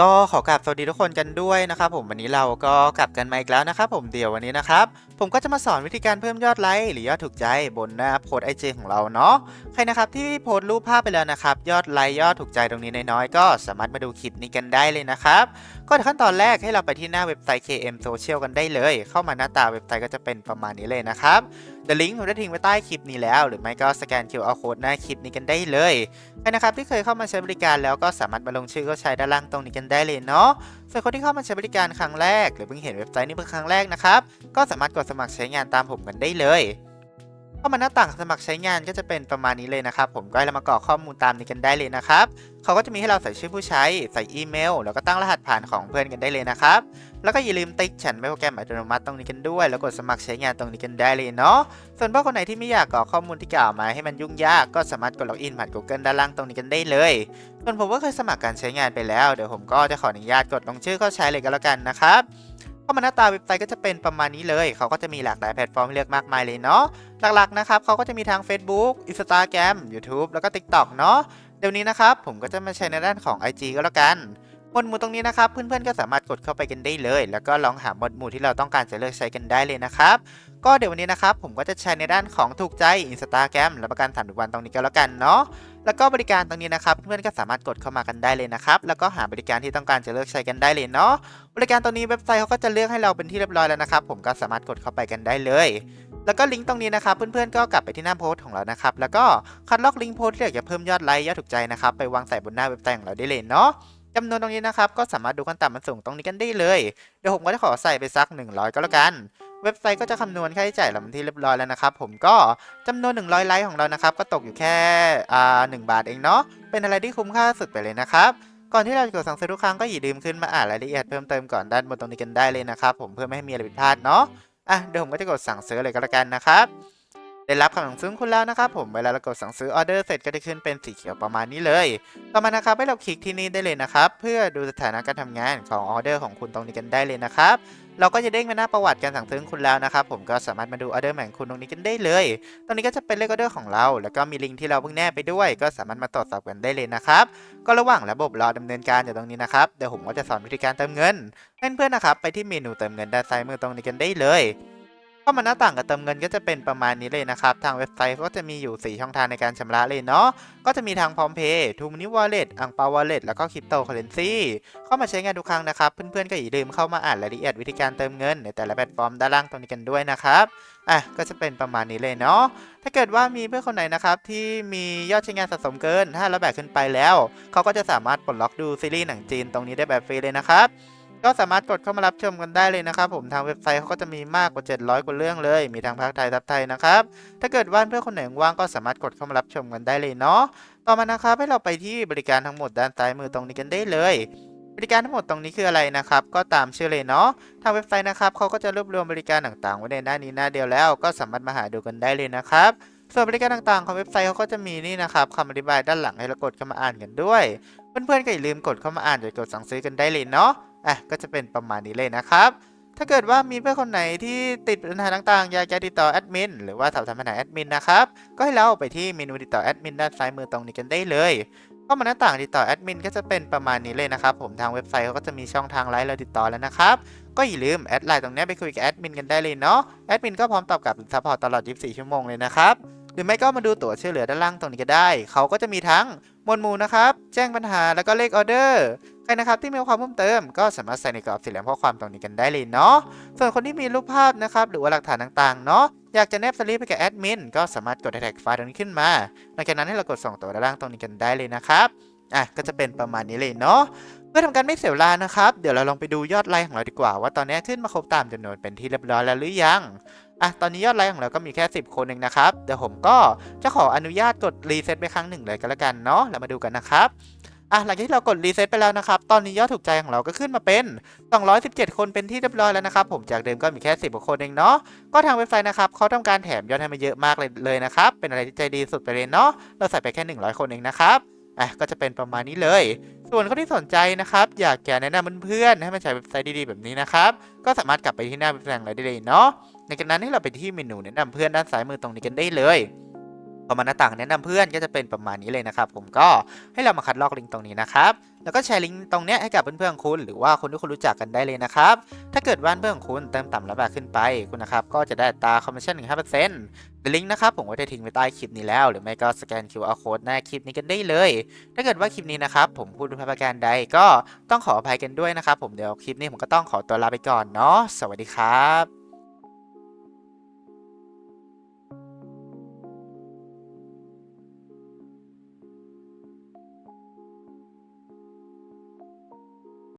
ก็ขอกราบสวัสดีทุกคนกันด้วยนะครับผมวันนี้เราก็กลับกันมาอีกแล้วนะครับผมเดี๋ยววันนี้นะครับผมก็จะมาสอนวิธีการเพิ่มยอดไลค์หรือยอดถูกใจบนหน้าโพสไอจของเราเนาะใครนะครับที่โพสรูปภาพไปแล้วนะครับยอดไลค์ยอดถูกใจตรงนี้น้อยๆก็สามารถมาดูคลิปนี้กันได้เลยนะครับก็ขั้นตอนแรกให้เราไปที่หน้าเว็บไซต์ KM Social กันได้เลย เข้ามาหน้าตาเว็บไซต์ก็จะเป็นประมาณนี้เลยนะครับ เดลิงก์ผมได้ทิ้งไว้ใต้คลิปนี้แล้ว หรือไม่ก็สแกน QR code หน้าคลิปนี้กันได้เลยใครนะครับที่เคยเข้ามาใช้บริการแล้วก็สามารถมาลงชื่อก็ใช้ด้านล่างตรงนี้กันได้เลยเนาะส่วนคนที่เข้ามาใช้บริการครั้งแรก หรือเพิ่งเห็นเว็บไซต์นี้เป็นครั้งแรกนะครับก็สามารถกดสมัครใช้งานตามผมกันได้เลย เข้ามาหน้าต่างสมัครใช้งานก็จะเป็นประมาณนี้เลยนะครับ ผมก็ให้เรามากรอกข้อมูลตามนี้กันได้เลยนะครับเขาก็จะมีให้เราใส่ชื่อผู้ใช้ ใส่อีเมล แล้วก็ตั้งรหัสผ่านของเพื่อนกันได้เลยนะครับ แล้วก็อย่าลืมติ๊กฉันไม่โปรแกรมอัตโนมัติตรงนี้กันด้วย แล้วกดสมัครใช้งานตรงนี้กันได้เลยเนาะ ส่วนพวกคนไหนที่ไม่อยากกรอกข้อมูลที่กล่าวมาให้มันยุ่งยาก ก็สามารถกดล็อกอินผ่าน Google ด้านล่างตรงนี้กันได้เลย ส่วนผมก็เคยสมัครการใช้งานไปแล้ว เดี๋ยวผมก็จะขออนุญาตกดลงชื่อเข้าใช้เลยก็แล้วกันนะครับ เข้ามาหน้าตาเว็บไซต์ก็จะเป็นประมาณนี้เลย เขาก็จะมีหลากหลายแพลตฟอร์มให้เลือกมากมายเลยเนาะ หลักๆนะครับเขาก็จะมีทั้ง Facebook Instagram YouTube แล้วก็ TikTok เนาะ เดี๋ยวนี้นะครับผมก็จะมาใช้ในด้านของ IG ก็แล้วกันหมวดหมู่ตรงนี้นะครับเพื่อนๆก็สามารถกดเข้าไปกันได้เลย แล้วก็ลองหาหมวดหมู่ที่เราต้องการจะเลือกใช้กันได้เลยนะครับก็เดี๋ยววันนี้นะครับผมก็จะใช้ในด้านของถูกใจ Instagram และประกัน30วันตรงนี้ก็แล้วกันเนาะ แล้วก็บริการตรงนี้นะครับ เพื่อนก็สามารถกดเข้ามากันได้เลยนะครับ แล้วก็หาบริการที่ต้องการจะเลือกใช้กันได้เลยเนาะ บริการตรงนี้เว็บไซต์เขาก็จะเลือกให้เราเป็นที่เรียบร้อยแล้วนะครับ ผมก็สามารถกดเข้าไปกันได้เลย แล้วก็ลิงก์ตรงนี้นะครับ เพื่อนๆก็กลับไปที่หน้าโพสต์ของเรานะครับ แล้วก็คัดลอกลิงก์โพสต์ที่อยากจะเพิ่มยอดไลค์ยอดถูกใจนะครับ ไปวางใส่บนหน้าเว็บไซต์ของเราได้เลยเนาะจำนวนตรงนี้นะครับ ก็สามารถดูขั้นต่ำมันสูงตรงนี้กันได้เลย เดี๋ยวผมก็จะขอใส่ไปสัก 100 ก็แล้วกัน เว็บไซต์ก็จะคำนวณค่าใช้จ่ายเราเป็นที่เรียบร้อยแล้วนะครับ ผมก็จำนวน 100 ไลค์ของเรานะครับ ก็ตกอยู่แค่อ่า1บาทเองเนาะเป็นอะไรที่คุ้มค่าสุดไปเลยนะครับก่อนที่เราจะกดสั่งซื้อทุกครั้งก็อย่าลืมขึ้นมาอ่านรายละเอียดเพิ่มเติมก่อนด้านบนตรงนี้กันได้เลยนะครับผมเพื่อไม่ให้มีอะไรผิดพลาดเนาะอะเดี๋ยวผมก็จะกดสั่งซื้อเลยก็แล้วกันนะครับได้รับคำสั่งซื้อคุณแล้วนะครับผมเวลาเรากดสั่งซื้อออเดอร์เสร็จก็จะขึ้นเป็นสีเขียวประมาณนี้เลย ต่อมานะครับให้เราคลิกที่นี่ได้เลยนะครับ เพื่อดูสถานะการทำงานของออเดอร์ของคุณตรงนี้กันได้เลยนะครับ เราก็จะเด้งมาหน้าประวัติการสั่งซื้อคุณแล้วนะครับผมก็สามารถมาดูออเดอร์ใหม่ของคุณตรงนี้กันได้เลย ตรงนี้ก็จะเป็นเลขออเดอร์ของเรา แล้วก็มีลิงก์ที่เราเพิ่งแนบไปด้วย ก็สามารถมาตรวจสอบกันได้เลยนะครับก็ระหว่างระบบรอดำเนินการอยู่ตรงนี้นะครับเดี๋ยวผมก็จะสอนวิธีการเติมเงินให้เพื่อนๆนะครับไปที่เมนูเติมเงินด้านซ้ายมือตรงนี้กันได้เลย เข้ามาหน้าต่างกับเติมเงินก็จะเป็นประมาณนี้เลยนะครับ ทางเว็บไซต์ก็จะมีอยู่ 4 ช่องทางในการชำระเลยเนาะ ก็จะมีทางพร้อมเพย์ทูมินิวอลเล็ตอังเปาวอลเล็ตแล้วก็คริปโตเคอเรนซีเข้ามาใช้งานทุกครั้งนะครับ เพื่อนๆก็อย่าลืมเข้ามาอ่านรายละเอียดวิธีการเติมเงินในแต่ละแพลตฟอร์มด้านล่างตรงนี้กันด้วยนะครับอะก็จะเป็นประมาณนี้เลยเนาะ ถ้าเกิดว่ามีเพื่อนคนไหนนะครับที่มียอดใช้งานสะสมเกิน500แบบขึ้นไปแล้ว เขาก็จะสามารถปลดล็อกดูซีรีส์หนังจีนตรงนี้ได้แบบฟรีเลยนะครับ ก็สามารถกดเข้ามารับชมกันได้เลยนะครับผมทางเว็บไซต์เขาก็จะมีมากกว่า 700 กว่าเรื่องเลย มีทางภาคไทยทับไทยนะครับ ถ้าเกิดว่าเพื่อนคนไหนว่างก็สามารถกดเข้ามารับชมกันได้เลยเนาะ ต่อมานะครับให้เราไปที่บริการทั้งหมดด้านซ้ายมือตรงนี้กันได้เลยบริการทั้งหมดตรงนี้คืออะไรนะครับ ก็ตามชื่อเลยเนาะทางเว็บไซต์นะครับเขาก็จะรวบรวมบริการต่างๆ ไว้ในหน้านี้หน้าเดียวแล้ว ก็สามารถมาหาดูกันได้เลยนะครับส่วนบริการต่างๆของเว็บไซต์เขาก็จะมีนี่นะครับคำอธิบายด้านหลังให้เรากดเข้ามาอ่านกันด้วย เพื่อนๆก็อย่าลืมกดเข้ามาอ่านหรือกดสั่งซื้อกันได้เลยเนาะ อะก็จะเป็นประมาณนี้เลยนะครับ ถ้าเกิดว่ามีเพื่อนคนไหนที่ติดปัญหาต่างๆ อยากจะติดต่อแอดมินหรือว่าสอบถามปัญหาแอดมินนะครับ ก็ให้เราไปที่เมนูติดต่อแอดมินด้านซ้ายมือตรงนี้กันได้เลยเข้ามาหน้าต่างติดต่อแอดมินก็จะเป็นประมาณนี้เลยนะครับผมทางเว็บไซต์เขาก็จะมีช่องทางไลน์เราติดต่อแล้วนะครับ ก็อย่าลืมแอดไลน์ตรงนี้ไปคุยกับแอดมินกันได้เลยเนาะแอดมินก็พร้อมตอบกลับซัพพอร์ตตลอด 24 ชั่วโมงเลยนะครับหรือไม่ก็มาดูตั๋วช่วยเหลือด้านล่างตรงนี้ก็ได้ เขาก็จะมีทั้งมวดหมู่นะครับ แจ้งปัญหาแล้วก็เลขออเดอร์ ใครนะครับที่มีความเพิ่มเติม ก็สามารถใส่ในกรอบสี่เหลี่ยมข้อความตรงนี้กันได้เลยเนาะ ส่วนคนที่มีรูปภาพนะครับหรือว่าหลักฐานต่างๆเนาะอยากจะแนบสลิปไปกับแอดมินก็สามารถกดแท็กไฟล์ตรงนี้ขึ้นมาหลังจากนั้นให้เรากดส่งตัวด้านล่างตรงนี้กันได้เลยนะครับอะก็จะเป็นประมาณนี้เลยเนาะเพื่อทำการไม่เสียเวลานะครับ เดี๋ยวเราลองไปดูยอดไลค์ของเราดีกว่า ว่าตอนนี้ขึ้นมาครบตามจำนวนเป็นที่เรียบร้อยแล้วหรือยังอะตอนนี้ยอดไลค์ของเราก็มีแค่ 10 คนเองนะครับเดี๋ยวผมก็จะขออนุญาตกดรีเซ็ตไปครั้งหนึ่งเลยก็แล้วกันเนาะเรามาดูกันนะครับ อะหลังจากที่เรากดรีเซ็ตไปแล้วนะครับ ตอนนี้ยอดถูกใจของเราก็ขึ้นมาเป็น 217 คนเป็นที่เรียบร้อยแล้วนะครับผมจากเดิมก็มีแค่ 10คนเองเนาะก็ทางเว็บไซต์นะครับเขาทำการแถมยอดให้มาเยอะมากเลยเลยนะครับเป็นอะไรที่ใจดีสุดไปเลยเนาะเราใส่ไปแค่ 100 คนเองนะครับอะก็จะเป็นประมาณนี้เลย ส่วนคนที่สนใจนะครับ อยากจะแนะนำเพื่อนๆให้มาใช้เว็บไซต์ดีๆแบบนี้นะครับ ก็สามารถกลับไปที่หน้าเว็บไซต์ของเราได้เลยเนาะหลังจากนั้นให้เราไปที่เมนูแนะนำเพื่อนด้านซ้ายมือตรงนี้กันได้เลย พอมาหน้าต่างแนะนำเพื่อนก็จะเป็นประมาณนี้เลยนะครับ ผมก็ให้เรามาคัดลอกลิงก์ตรงนี้นะครับ แล้วก็แชร์ลิงก์ตรงเนี้ยให้กับเพื่อนๆคุณ หรือว่าคนที่คุณรู้จักกันได้เลยนะครับ ถ้าเกิดว่าเพื่อนของคุณเติมต่ำแล้วแบบขึ้นไปคุณนะครับก็จะได้ตาคอมมิชชั่นถึง5%ลิงก์นะครับผมก็ได้ทิ้งไว้ใต้คลิปนี้แล้ว หรือไม่ก็สแกน QR code หน้าคลิปนี้กันได้เลย ถ้าเกิดว่าคลิปนี้นะครับผมพูดด้วยประการใดก็ต้องขออภัยกันด้วยนะครับผมเดี๋ยวคลิปนี้ผมก็ต้องขอตัวลาไปก่อนเนาะสวัสดีครับ